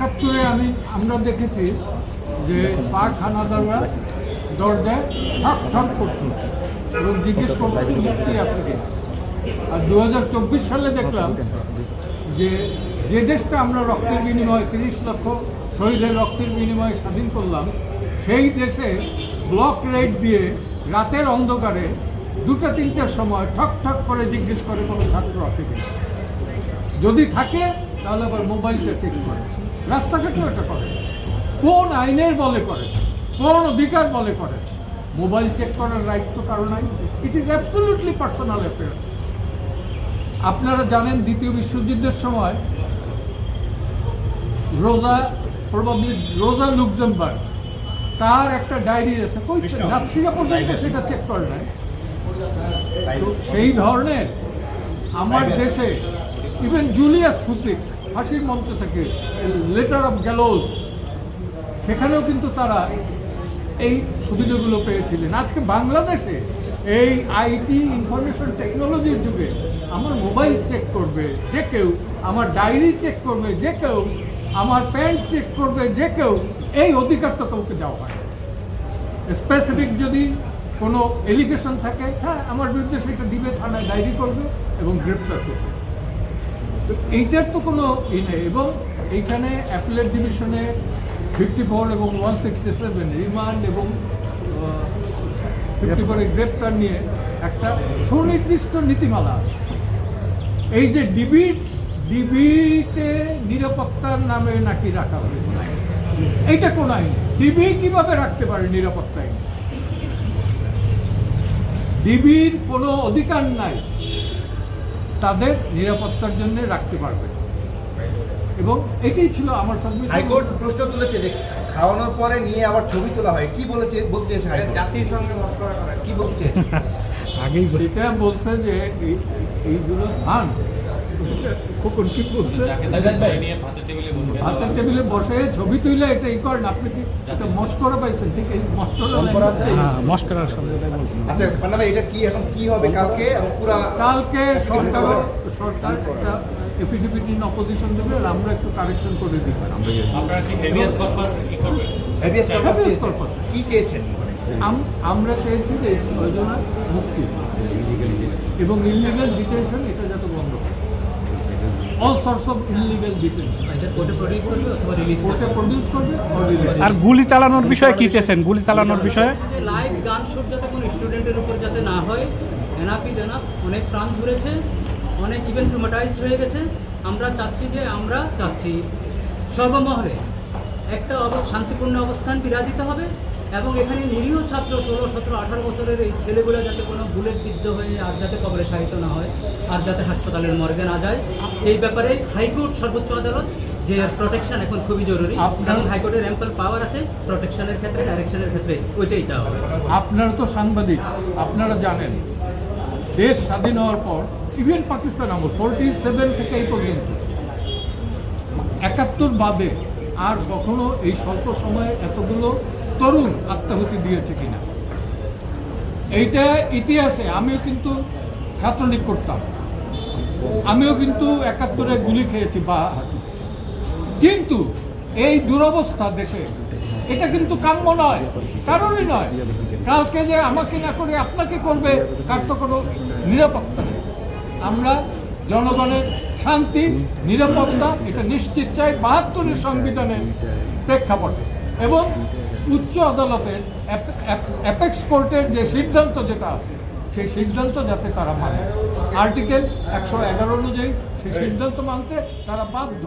একাত্তরে আমি, আমরা দেখেছি যে পাক হানাদাররা দরজায় ঠক ঠক করতো। এবং জিজ্ঞেস করতো মুক্তি আছে আর দু হাজার চব্বিশ সালে দেখলাম যে যে দেশটা আমরা রক্তের বিনিময়ে তিরিশ লক্ষ শহীদের রক্তের বিনিময়ে স্বাধীন করলাম, সেই দেশে ব্লক রেড দিয়ে রাতের অন্ধকারে দুটো তিনটার সময় ঠক ঠক করে জিজ্ঞেস করে কোনো ছাত্র আছে যদি থাকে, তাহলে আবার মোবাইলটা চেক করে। রাস্তাঘাটেও এটা করে। কোন আইনের বলে করে কোন অধিকার বলে করে। মোবাইল চেক করার রাইট তো কারও নাই। It is absolutely personal affairs আপনারা জানেন দ্বিতীয় বিশ্বযুদ্ধের সময় রোজা প্রবাবলি রোজা লুকজেমবার্গ তার একটা ডায়েরি আছে। কই নাৎসিরা পর্যন্ত সেটা চেক করে নাই। সেই ধরনের আমার দেশে ইভেন জুলিয়াস ফুসিক ফাঁসির মঞ্চ থেকে লেটার অফ গ্যালোজ সেখানেও কিন্তু তারা এই সুবিধাগুলো পেয়েছিলেন। আজকে বাংলাদেশে এই আইটি ইনফরমেশন টেকনোলজির যুগে আমার মোবাইল চেক করবে যে কেউ, আমার ডায়েরি চেক করবে যে কেউ, আমার প্যান্ট চেক করবে যে কেউ, এই অধিকার তো কাউকে দেওয়া হয় স্পেসিফিক যদি কোনো এলিগেশন থাকে হ্যাঁ আমার বিরুদ্ধে সেটা দিবে, থানায় ডায়েরি করবে এবং গ্রেপ্তার করবে। তো এইটার তো কোনো ই নেই এবং এইখানে অ্যাপেলের ডিভিশনে ফিফটি ফোর এবং ওয়ান সিক্সটি সেভেন রিমান্ড এবং ফিফটি ফোরে গ্রেপ্তার নিয়ে একটা সুনির্দিষ্ট নীতিমালা আছে। এই যে ডিবি ডিবিতে নিরাপত্তার নামে নাকি রাখা হয়েছে? এইটা কোন আইন? ডিবি কীভাবে রাখতে পারে নিরাপত্তা আইন? ডিবির কোনো অধিকার নাই। তাদের নিরাপত্তার জন্য রাখতে পারবে। এবং এটাই ছিল আমার সাবমিশন হাইকোর্ট প্রশ্ন তুলেছে যে খাওয়ানোর পরে নিয়ে আবার ছবি তোলা হয়। কি বলেছে বলতে চাইছে হাইকোর্ট? জাতির সঙ্গে মস্করা করা কি বলতে চেয়েছে আগেই সেটা বলছে যে এই- এইগুলো ধান খোকন কি বলছে? হাতের টেবিলে বসে। ছবি তুলে এটা ই করেন আপনি কি এটা মস্করা পাইছেন? ঠিক এই মস্করা হ্যাঁ, আচ্ছা পান্নাভাই এটা কি এখন কি হবে কালকে? এবং পুরা কালকে সরকার সরকার একটা এফিডেভিট ইন অপোজিশন দেবে আর আমরা একটু কারেকশন করে দিচ্ছি আপনারা কি হেভিয়াস কর্পাস করবেন? Habeas corpus. কি চেয়েছেন? আমরা চেয়েছি যে এই ছয়জনের মুক্তি। এবং ইলিগাল ডিটেনশন এটা যাতে বন্ধ হয়। All source of illegal detention কোর্টে প্রডিউস করবে আর গুলি চালানোর বিষয়ে কি চেয়েছেন? গুলি চালানোর বিষয়ে? লাইভ গান শুট যাতে কোনো স্টুডেন্টের উপর যাতে না হয় এনাফ ইজ এনাফ অনেক প্রাণ ধরেছে অনেক ইভেন ট্রমাটাইজড হয়ে গেছে। আমরা চাচ্ছি যে আমরা চাচ্ছি সর্বমহলে একটা অবস্থা শান্তিপূর্ণ অবস্থান বিরাজিত হবে। এবং এখানে নিরীহ ছাত্র ষোলো সতেরো আঠারো বছরের এই ছেলেগুলো যাতে কোনো বুলেট বিদ্ধ হয়ে আর যাতে কবরে সাহিত্য না হয় আর যাতে হাসপাতালের মর্গে না যায় এই ব্যাপারে হাইকোর্ট সর্বোচ্চ আদালত যে প্রোটেকশন এখন খুবই জরুরি এবং হাইকোর্টের অ্যাম্পল পাওয়ার আছে প্রোটেকশনের ক্ষেত্রে ডাইরেকশনের ক্ষেত্রে ওইটাই চাওয়া হবে। আপনারা তো সাংবাদিক আপনারা জানেন দেশ স্বাধীন হওয়ার পর ইভেন পাকিস্তান আমল ফোরটি সেভেন থেকে এই পর্যন্ত একাত্তর বাদে আর কখনো এই স্বল্প সময়ে এতগুলো তরুণ আত্মাহুতি দিয়েছে কিনা। এইটা ইতিহাসে আমিও কিন্তু ছাত্রলীগ করতাম। আমিও কিন্তু একাত্তরে গুলি খেয়েছি বা কিন্তু এই দুরবস্থা দেশে, এটা কিন্তু কাম্য নয় কারোরই নয়। কালকে যে আমাকে না করে আপনাকে করবে, তার তো কোনো নিরাপত্তা আমরা জনগণের শান্তি, নিরাপত্তা, এটা নিশ্চিত চাই বাহাত্তরের সংবিধানের প্রেক্ষাপটে। এবং উচ্চ আদালতের অ্যাপেক্স কোর্টের যে সিদ্ধান্ত যেটা আছে, সেই সিদ্ধান্ত যাতে তারা মানে। আর্টিকেল একশো এগারো অনুযায়ী সেই সিদ্ধান্ত মানতে তারা বাধ্য।